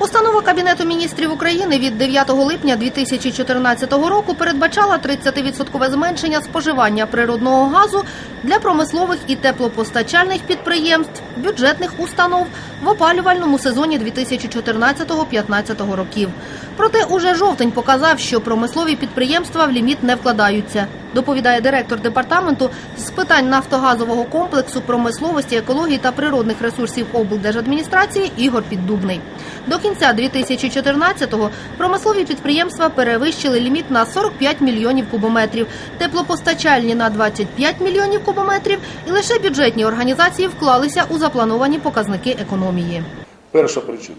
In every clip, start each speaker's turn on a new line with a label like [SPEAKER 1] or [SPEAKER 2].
[SPEAKER 1] Постанова Кабінету міністрів України від 9 липня 2014 року передбачала 30% зменшення споживання природного газу для промислових і теплопостачальних підприємств, бюджетних установ в опалювальному сезоні 2014-2015 років. Проте уже жовтень показав, що промислові підприємства в ліміт не вкладаються. Доповідає директор департаменту з питань нафтогазового комплексу промисловості, екології та природних ресурсів облдержадміністрації Ігор Піддубний. До кінця 2014-го промислові підприємства перевищили ліміт на 45 мільйонів кубометрів, теплопостачальні на 25 мільйонів кубометрів, і лише бюджетні організації вклалися у заплановані показники економії.
[SPEAKER 2] Перша причина.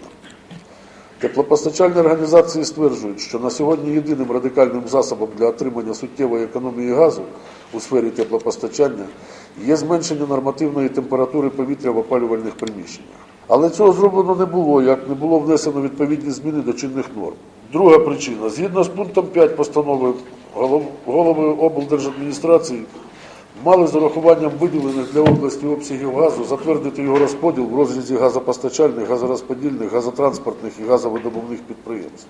[SPEAKER 2] Теплопостачальні організації стверджують, що на сьогодні єдиним радикальним засобом для отримання суттєвої економії газу у сфері теплопостачання є зменшення нормативної температури повітря в опалювальних приміщеннях. Але цього зроблено не було, як не було внесено відповідні зміни до чинних норм. Друга причина. Згідно з пунктом 5 постанови голов- голови облдержадміністрації мали з урахуванням виділених для області обсягів газу затвердити його розподіл в розрізі газопостачальних, газорозподільних, газотранспортних і газовидобувних підприємств.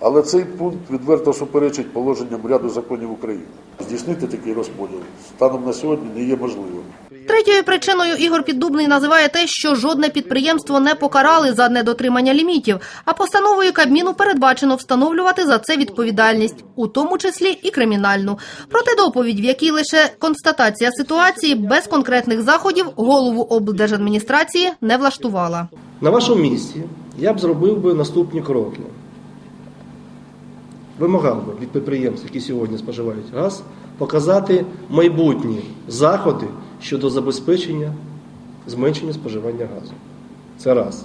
[SPEAKER 2] Але цей пункт відверто суперечить положенням ряду законів України. Здійснити такий розподіл станом на сьогодні не є можливим.
[SPEAKER 1] Третьою причиною Ігор Піддубний називає те, що жодне підприємство не покарали за недотримання лімітів, а постановою Кабміну передбачено встановлювати за це відповідальність, у тому числі і кримінальну. Проте доповідь, в якій лише констатація ситуації без конкретних заходів голову облдержадміністрації не влаштувала.
[SPEAKER 3] На вашому місці я б зробив би наступні кроки. Вимагав би від підприємств, які сьогодні споживають газ, показати майбутні заходи щодо забезпечення зменшення споживання газу. Це раз.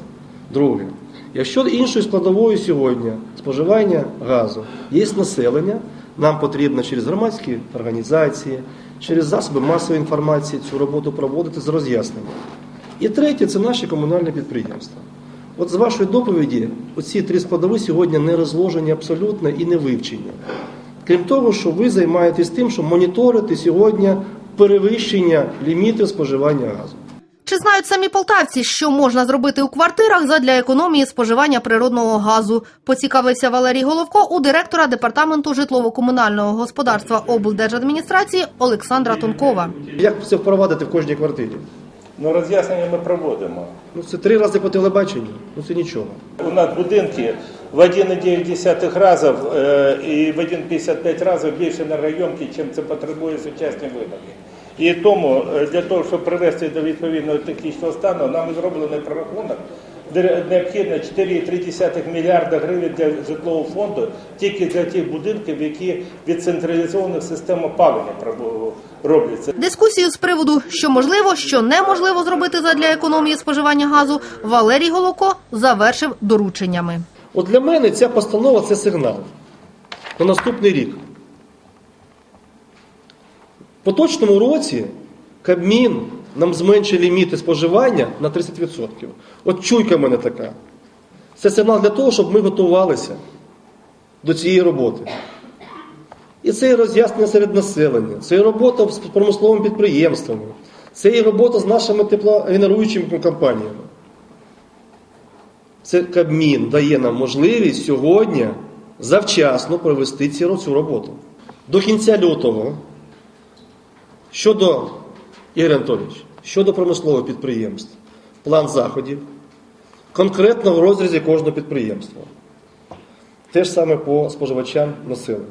[SPEAKER 3] Друге, якщо іншою складовою сьогодні споживання газу є населення, нам потрібно через громадські організації, через засоби масової інформації цю роботу проводити з роз'ясненням. І третє це наші комунальні підприємства. От з вашої доповіді, оці три складові сьогодні не розложені абсолютно і не вивчені. Крім того, що ви займаєтесь тим, що моніторите сьогодні перевищення лімітів споживання газу.
[SPEAKER 1] Чи знають самі полтавці, що можна зробити у квартирах задля економії споживання природного газу? Поцікавився Валерій Головко у директора департаменту житлово-комунального господарства облдержадміністрації Олександра Тонкова.
[SPEAKER 3] Як це впровадити в кожній квартирі?
[SPEAKER 4] Ну, роз'яснення ми проводимо.
[SPEAKER 3] Ну це три рази по телебаченню. Ну це нічого.
[SPEAKER 4] У нас будинки в 1,9 разів е, і в 1,55 разів більше енергоємкі, чим це потребує сучасні виборки. І тому е, для того, щоб привести до відповідного технічного стану, нам зроблений прорахунок, необхідно 4,3 мільярда гривень для житлового фонду тільки для тих будинків, які від централізованих систем опалення робляться.
[SPEAKER 1] Дискусію з приводу, що можливо, що неможливо зробити задля економії споживання газу, Валерій Головко завершив дорученнями.
[SPEAKER 3] От для мене ця постанова це сигнал на наступний рік. В поточному році Кабмін нам зменшить ліміти споживання на 30%. От чуйка в мене така. Це сигнал для того, щоб ми готувалися до цієї роботи. І це і роз'яснення серед населення, це і робота з промисловими підприємствами, це і робота з нашими теплогенеруючими компаніями. Це Кабмін дає нам можливість сьогодні завчасно провести цю роботу. До кінця лютого щодо Ігор Анатолійович, щодо промислових підприємств, план заходів, конкретно в розрізі кожного підприємства. Те ж саме по споживачам населення.